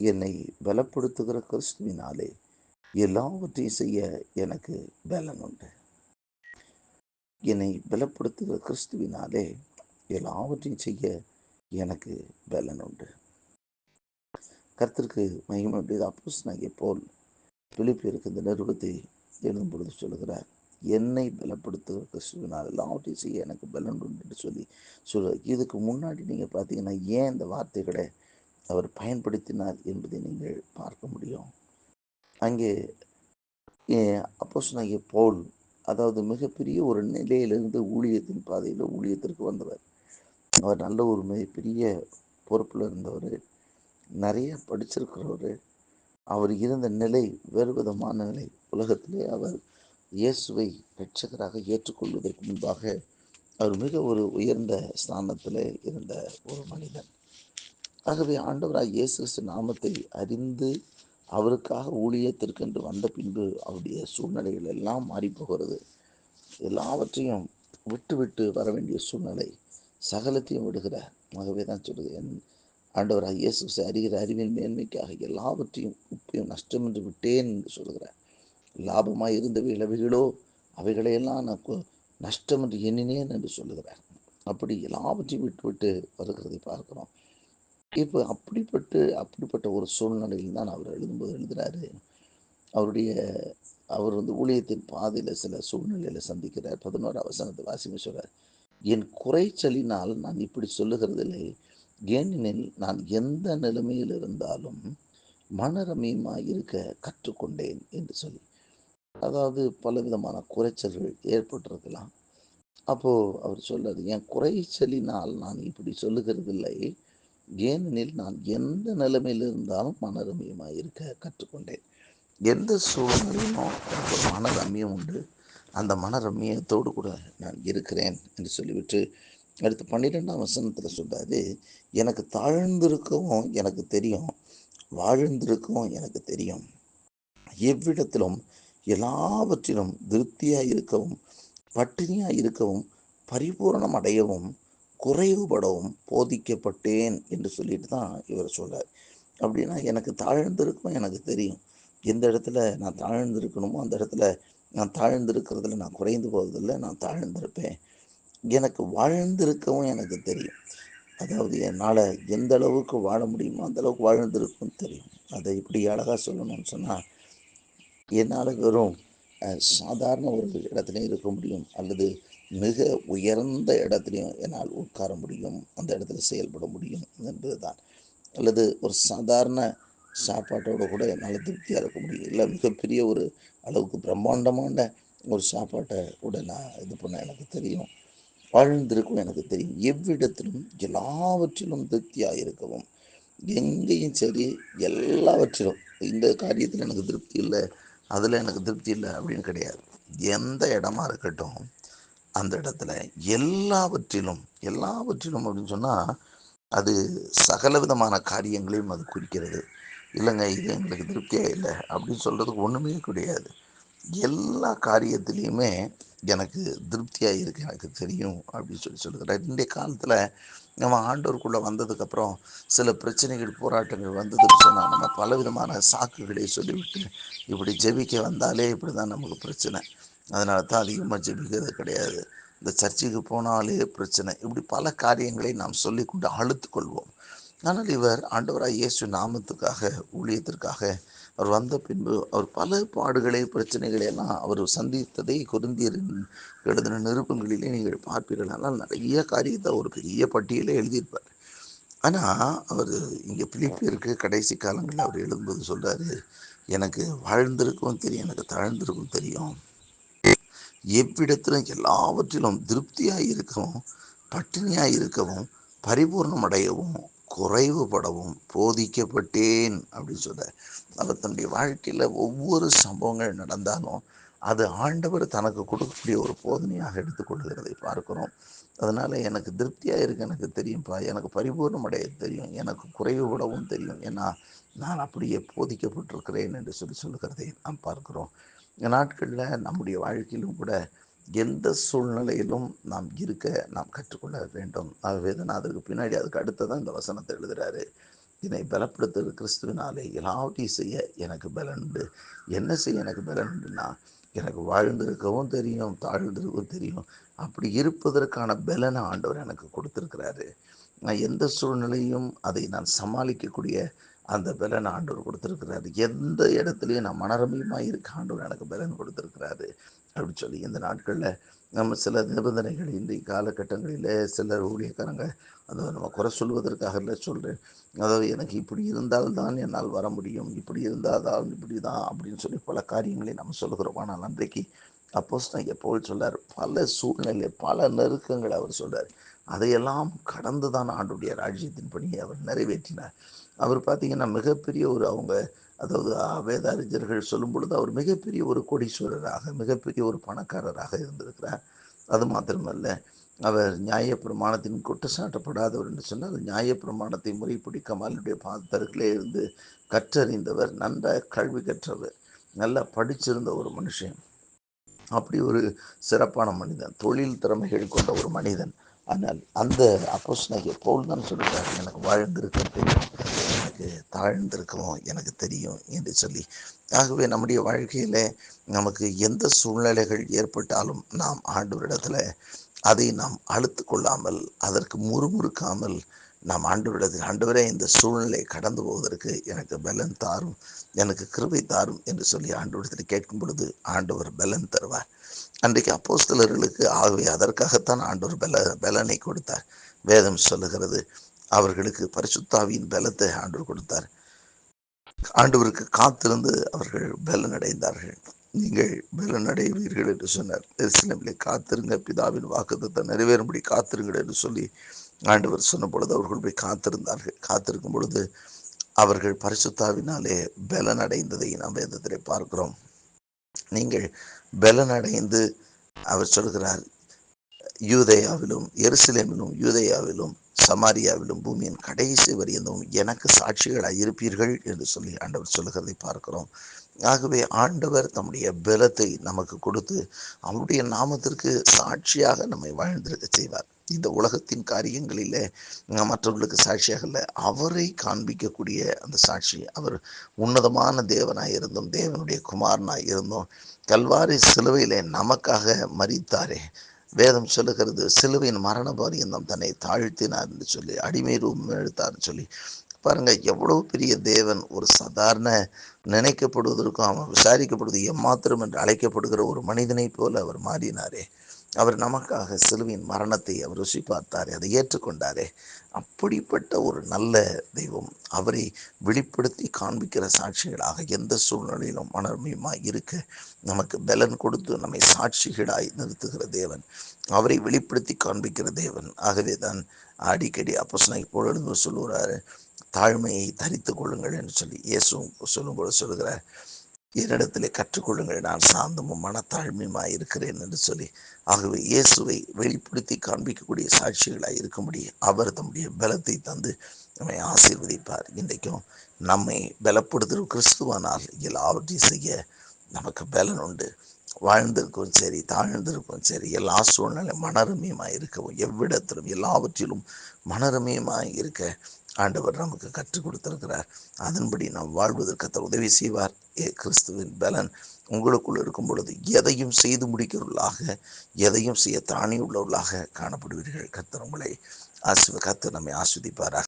என்னை பலப்படுத்துகிற கிறிஸ்துவினாலே எல்லாவற்றையும் செய்ய எனக்கு பலன் உண்டு. என்னை பலப்படுத்துகிற கிறிஸ்துவினாலே எல்லாவற்றையும் செய்ய எனக்கு பலன் உண்டு. கர்த்தருக்கு மகிமையுடைய அப்போஸ் போல் பிலிப்பியருக்கு இந்த நிறுவத்தை எழுதும் பொழுது சொல்கிறார் என்னை பலப்படுத்துகிற கிறிஸ்துவினால் எல்லாவற்றையும் செய்ய எனக்கு பலன் உண்டு என்று சொல்லி சொல்ல இதுக்கு முன்னாடி நீங்கள் பார்த்தீங்கன்னா ஏன் இந்த வார்த்தைகளை அவர் பயன்படுத்தினார் என்பதை நீங்கள் பார்க்க முடியும். அங்கே அப்போசனாகிய பவுல் அதாவது மிகப்பெரிய ஒரு நிலையிலிருந்து ஊழியத்தின் பாதையில் ஊழியத்திற்கு வந்தவர். அவர் நல்ல ஒரு மிகப்பெரிய பொறுப்பில் இருந்தவர். நிறைய படிச்சிருக்கிறவர். அவர் இருந்த நிலை வேறு விதமான நிலை. உலகத்திலே அவர் இயேசுவை ரட்சகராக ஏற்றுக்கொள்வதற்கு முன்பாக அவர் மிக ஒரு உயர்ந்த ஸ்தானத்தில் இருந்த ஒரு மனிதன். ஆகவே ஆண்டவராக இயேசு கிறிஸ்து நாமத்தை அறிந்து அவருக்காக ஊழியத்திற்கென்று வந்த பின்பு அவருடைய சூழ்நிலைகள் எல்லாம் மாறி போகிறது. எல்லாவற்றையும் விட்டுவிட்டு வர வேண்டிய சூழ்நிலை சகலத்தையும் விடுகிறார் ஆகவே தான் சொல்லுது என் ஆண்டவராக இயேசு அறிகிற அறிவின் மேன்மைக்காக எல்லாவற்றையும் உப்பையும் நஷ்டம் என்று விட்டேன் என்று சொல்கிறார் லாபமாக இருந்த இளவைகளோ அவைகளையெல்லாம் நான் நஷ்டம் என்று எண்ணினேன் என்று சொல்லுகிறார். அப்படி எல்லாவற்றையும் விட்டுவிட்டு வருகிறதை பார்க்கிறோம். இப்போ அப்படிப்பட்டு அப்படிப்பட்ட ஒரு சூழ்நிலையில் தான் அவர் எழுதும்போது எழுதுகிறாரு அவருடைய அவர் வந்து ஊழியத்தின் பாதையில் சில சூழ்நிலையில் சந்திக்கிறார். பதினோரு அவசரத்தை வாசிங்க சொல்கிறார் என் குறைச்சலினால் நான் இப்படி சொல்லுகிறதில்லை. ஏனெனில் நான் எந்த நிலைமையில் இருந்தாலும் மனரமியமாக இருக்க கற்றுக்கொண்டேன் என்று சொல்லி. அதாவது பலவிதமான குறைச்சல்கள் ஏற்பட்டிருக்கலாம். அப்போது அவர் சொல்கிறது என் குறைச்சலினால் நான் இப்படி சொல்லுகிறதில்லை. ஏனெனில் நான் எந்த நிலைமையில் இருந்தாலும் மன ரம்யமாக இருக்க கற்றுக்கொண்டேன். எந்த சூழ்நிலையிலும் எனக்கு ஒரு மனரமியம் உண்டு அந்த மன ரம்யத்தோடு கூட நான் இருக்கிறேன் என்று சொல்லிவிட்டு அடுத்து பன்னிரெண்டாம் வசனத்தில் சொல்றாரு எனக்கு தாழ்ந்திருக்கவும் எனக்கு தெரியும் வாழ்ந்திருக்கவும் எனக்கு தெரியும். எவ்விடத்திலும் எல்லாவற்றிலும் திருப்தியாக இருக்கவும் பட்டினியாக இருக்கவும் பரிபூரணம் அடையவும் குறைவுபடவும் போதிக்கப்பட்டேன் என்று சொல்லிட்டு தான் இவர் சொல்கிறார் அப்படின்னா எனக்கு தாழ்ந்திருக்கும்? எனக்கு தெரியும். எந்த இடத்துல நான் தாழ்ந்திருக்கணுமோ அந்த இடத்துல நான் தாழ்ந்திருக்கிறதுல நான் குறைந்து போவதில்லை நான் தாழ்ந்திருப்பேன். எனக்கு வாழ்ந்திருக்கவும் எனக்கு தெரியும். அதாவது என்னால் எந்த அளவுக்கு வாழ முடியுமோ அந்த அளவுக்கு வாழ்ந்திருக்கும் தெரியும். அதை இப்படி அழகாக சொல்லணும்னு சொன்னால் என்னால் வெறும் சாதாரண ஒரு இடத்துலையும் இருக்க முடியும். அல்லது மிக உயர்ந்த இடத்துலையும் என்னால் உட்கார முடியும் அந்த இடத்துல செயல்பட முடியும் என்பது தான் அல்லது ஒரு சாதாரண சாப்பாட்டோட கூட என்னால் திருப்தியாக இருக்க முடியும். இல்லை மிகப்பெரிய ஒரு அளவுக்கு பிரம்மாண்டமான ஒரு சாப்பாட்டை கூட நான் இது பண்ண எனக்கு தெரியும். வாழ்ந்திருக்கும் எனக்கு தெரியும். எவ்விடத்திலும் எல்லாவற்றிலும் திருப்தியாக இருக்கவும் எங்கேயும் சரி எல்லாவற்றிலும். இந்த காரியத்தில் எனக்கு திருப்தி இல்லை அதில் எனக்கு திருப்தி இல்லை அப்படின்னு கிடையாது. எந்த இடமா இருக்கட்டும் அந்த இடத்துல எல்லாவற்றிலும் எல்லாவற்றிலும் அப்படின்னு சொன்னால் அது சகல விதமான காரியங்களையும் அது குறிக்கிறது. இல்லைங்க இது எங்களுக்கு திருப்தியாக இல்லை அப்படின்னு சொல்கிறதுக்கு ஒன்றுமே கிடையாது. எல்லா காரியத்திலையுமே எனக்கு திருப்தியாக இருக்கு எனக்கு தெரியும் அப்படின்னு சொல்லி சொல்லுகிறார் இன்றைய காலத்தில் நம்ம ஆண்டோருக்குள்ளே வந்ததுக்கப்புறம் சில பிரச்சனைகள் போராட்டங்கள் வந்ததுன்னு சொன்னால் நம்ம பலவிதமான சாக்குகளை சொல்லிவிட்டு இப்படி ஜெபிக்க வந்தாலே இப்படி தான் நமக்கு பிரச்சனை. அதனால தான் அதிகமாக ஜெபிக்கிறது கிடையாது. இந்த சர்ச்சுக்கு போனாலே பிரச்சனை. இப்படி பல காரியங்களை நாம் சொல்லிக்கொண்டு அழுத்து கொள்வோம். ஆனால் இவர் ஆண்டவராய் இயேசு நாமத்துக்காக ஊழியத்திற்காக அவர் வந்த பின்பு அவர் பல பாடுகளை பிரச்சனைகளை எல்லாம் அவர் சந்தித்ததை குருந்தியரின் எழுதின நிருப்பங்களிலே நீங்கள் பார்ப்பீர்கள். ஆனால் நிறைய காரியத்தை ஒரு பெரிய பட்டியலே எழுதியிருப்பார். ஆனால் அவர் இங்கே பிலிப்பியருக்கு கடைசி காலங்களில் அவர் எழுதும்போது சொல்கிறாரு எனக்கு வாழ்ந்திருக்கும் தெரியும் எனக்கு தாழ்ந்திருக்கும் தெரியும். எவ்விடத்திலும் எல்லாவற்றிலும் திருப்தியாக இருக்கவும் பட்டினியாக இருக்கவும் பரிபூர்ணம் அடையவும் குறைவுபடவும் போதிக்கப்பட்டேன் அப்படின்னு சொல்ல அவர் தன்னுடைய வாழ்க்கையில் ஒவ்வொரு சம்பவங்கள் நடந்தாலும் அது ஆண்டவர் தனக்கு கொடுக்கக்கூடிய ஒரு போதனையாக எடுத்துக்கொள்கிறதை பார்க்கிறோம். அதனால் எனக்கு திருப்தியாக இருக்கு எனக்கு தெரியும்ப்பா எனக்கு பரிபூர்ணம் அடைய தெரியும் எனக்கு குறைவுபடவும் தெரியும். ஏன்னா நான் அப்படியே போதிக்கப்பட்டிருக்கிறேன் என்று சொல்லி சொல்லுகிறதை நாம் பார்க்கிறோம். நாட்களில் நம்முடைய வாழ்க்கையிலும் கூட எந்த சூழ்நிலையிலும் நாம் இருக்க நாம் கற்றுக்கொள்ள வேண்டும். ஆகவே தான் அதற்கு பின்னாடி அதுக்கு அடுத்ததான் இந்த வசனத்தை எழுதுகிறாரு என்னை பலப்படுத்துகிற கிறிஸ்துவினாலே எல்லாவற்றையும் செய்ய எனக்கு பலன் உண்டு. என்ன செய்ய எனக்கு பலன் உண்டுன்னா எனக்கு வாழ்ந்திருக்கவும் தெரியும் தாழ்ந்திருக்கவும் தெரியும். அப்படி இருப்பதற்கான பலனை ஆண்டவர் எனக்கு கொடுத்துருக்கிறாரு. நான் எந்த சூழ்நிலையும் அதை நான் சமாளிக்கக்கூடிய அந்த பலன் ஆண்டவர் கொடுத்துருக்கிறாரு. எந்த இடத்துலையும் நான் மனரமியமாக இருக்க ஆண்டவர் எனக்கு பலன் கொடுத்துருக்கிறாரு. அப்படின்னு சொல்லி இந்த நாட்களில் நம்ம சில நிபந்தனைகள் இன்றைய காலகட்டங்களில் சிலர் ஊழியக்காரங்க அதை நம்ம குறை சொல்வதற்காக இல்லை சொல்கிறேன் அதாவது எனக்கு இப்படி இருந்தால்தான் என்னால் வர முடியும். இப்படி இருந்தால் தான் இப்படி தான் அப்படின்னு சொல்லி பல காரியங்களை நம்ம சொல்லுகிறோம். ஆனால் அன்றைக்கு அப்போஸ் நான் எப்போது சொல்கிறார் பல சூழ்நிலை பல நெருக்கங்களை அவர் சொல்கிறார் அதையெல்லாம் கடந்து தான் ஆண்டுடைய ராஜ்யத்தின் பணியை அவர் நிறைவேற்றினார். அவர் பார்த்தீங்கன்னா மிகப்பெரிய ஒரு அவங்க அதாவது வேத அறிஞர்கள் சொல்லும் பொழுது அவர் மிகப்பெரிய ஒரு கோடீஸ்வரராக மிகப்பெரிய ஒரு பணக்காரராக இருந்திருக்கிறார். அது மாத்திரமல்ல அவர் நியாயப்பிரமாணத்தின் குற்றச்சாட்டப்படாதவர் என்று சொன்னால் நியாயப்பிரமாணத்தை முறைப்படி கமாலுடைய பாதத்தருக்கிலே இருந்து கற்றறிந்தவர் நன்றாக கல்வி கற்றவர் நல்லா படிச்சிருந்த ஒரு மனுஷன். அப்படி ஒரு சிறப்பான மனிதன் தொழில் திறமைகள் கொண்ட ஒரு மனிதன். ஆனால் அந்த அப்போஸ்னகை பவுல் தான் சொல்கிறார் எனக்கு வாழ்ந்திருக்க தெரியும் எனக்கு தாழ்ந்திருக்கவும் எனக்கு தெரியும் என்று சொல்லி. ஆகவே நம்முடைய வாழ்க்கையில் நமக்கு எந்த சூழ்நிலைகள் ஏற்பட்டாலும் நாம் ஆண்டவரிடத்தில் அதை நாம் அழுத்து கொள்ளாமல் அதற்கு முறுமுறுக்காமல் நாம் ஆண்டவரிடத்தில் ஆண்டவரே இந்த சூழ்நிலை கடந்து போவதற்கு எனக்கு பலன் தாரும் எனக்கு கிருபை தாரும் என்று சொல்லி ஆண்டவரிடத்தில் கேட்கும் பொழுது ஆண்டவர் பலன் தருவார். அன்றைக்கு அப்போஸ்தலர்களுக்கு ஆகவே அதற்காகத்தான் ஆண்டவர் பல பலனை கொடுத்தார். வேதம் சொல்லுகிறது அவர்களுக்கு பரிசுத்தாவியின் பலத்தை ஆண்டவர் கொடுத்தார். ஆண்டவருக்கு காத்திருந்து அவர்கள் பலன் அடைந்தார்கள் நீங்கள் பலன் அடைவீர்கள் என்று சொன்னார். எரிசிலமிலே காத்திருங்க பிதாவின் வாக்குத்தத்தை நிறைவேறும்படி காத்திருங்கள் என்று சொல்லி ஆண்டவர் சொன்ன பொழுது அவர்கள் போய் காத்திருந்தார்கள். காத்திருக்கும் பொழுது அவர்கள் பரிசுத்தாவினாலே பலன் அடைந்ததை நாம் வேதத்திலே பார்க்கிறோம். நீங்கள் பலன் அடைந்து அவர் சொல்கிறார் யூதையாவிலும் எருசலேமிலும் யூதையாவிலும் சமாரியாவிலும் பூமியின் கடைசி வரியந்தும் எனக்கு சாட்சிகளாக இருப்பீர்கள் என்று சொல்லி ஆண்டவர் சொல்லுகிறதை பார்க்கிறோம். ஆகவே ஆண்டவர் தம்முடைய பலத்தை நமக்கு கொடுத்து அவருடைய நாமத்திற்கு சாட்சியாக நம்மை வாழ்ந்திருக்க செய்வார். இந்த உலகத்தின் காரியங்களில் மற்றவர்களுக்கு சாட்சியாக இல்லை. அவரை காண்பிக்கக்கூடிய அந்த சாட்சி அவர் உன்னதமான தேவனாக இருந்தோம் தேவனுடைய குமாரனாய் இருந்தோம் கல்வாரி சிலுவையில் நமக்காக மறித்தாரே வேதம் சொல்லுகிறது சிலுவையின் மரண பரியந்தம் தன்னை தாழ்த்தினார் என்று சொல்லி அடிமை ரூபம் எடுத்தார்னு சொல்லி. பாருங்க எவ்வளவு பெரிய தேவன் ஒரு சாதாரண நினைக்கப்படுவதற்கும் அவன் விசாரிக்கப்படுவது எம்மாத்திரம் என்று அழைக்கப்படுகிற ஒரு மனிதனைப் போல அவர் மாறினாரே. அவர் நமக்காக சிலுவின் மரணத்தை அவர் ருசி பார்த்தாரே அதை ஏற்றுக்கொண்டாரே. அப்படிப்பட்ட ஒரு நல்ல தெய்வம் அவரை வெளிப்படுத்தி காண்பிக்கிற சாட்சிகளாக எந்த சூழ்நிலையிலும் மனர்மியமாய் இருக்க நமக்கு பலன் கொடுத்து நம்மை சாட்சிகளாய் நிறுத்துகிற தேவன் அவரை வெளிப்படுத்தி காண்பிக்கிற தேவன். ஆகவே தான் அடிக்கடி அப்போசனை பொழுது சொல்லுகிறாரு தாழ்மையை தரித்து கொள்ளுங்கள் என்று சொல்லி இயேசும் சொல்லும்போது சொல்லுகிறார். என்னிடத்திலே கற்றுக்கொள்ளுங்கள். நான் சாந்தமும் மனத்தாழ்மையுமாய் இருக்கிறேன் என்று சொல்லி ஆகவே இயேசுவை வெளிப்படுத்தி காண்பிக்கக்கூடிய சாட்சிகளாக இருக்கும்படி அவர் தம்முடைய பலத்தை தந்து நம்மை ஆசீர்வதிப்பார். இன்றைக்கும் நம்மை பலப்படுத்துகிற கிறிஸ்துவானால் எல்லாவற்றையும் செய்ய நமக்கு பலன் உண்டு. வாழ்ந்திருக்கும் சரி தாழ்ந்திருக்கும் சரி எல்லா சூழ்நிலை மனரமியமாய் இருக்கவும் எவ்விடத்திலும் எல்லாவற்றிலும் மனரமியமாய் இருக்க ஆண்டவர் நமக்கு கற்றுக் கொடுத்திருக்கிறார். அதன்படி நாம் வாழ்வதற்கு கத்தர் உதவி செய்வார். ஏ கிறிஸ்துவின் பலன் உங்களுக்குள் இருக்கும் பொழுது எதையும் செய்து முடிக்கிறவர்களாக எதையும் செய்ய தானே உள்ளவர்களாக காணப்படுவீர்கள். கத்தர் உங்களை ஆசி கத்து நம்மை ஆஸ்வதிப்பாராக.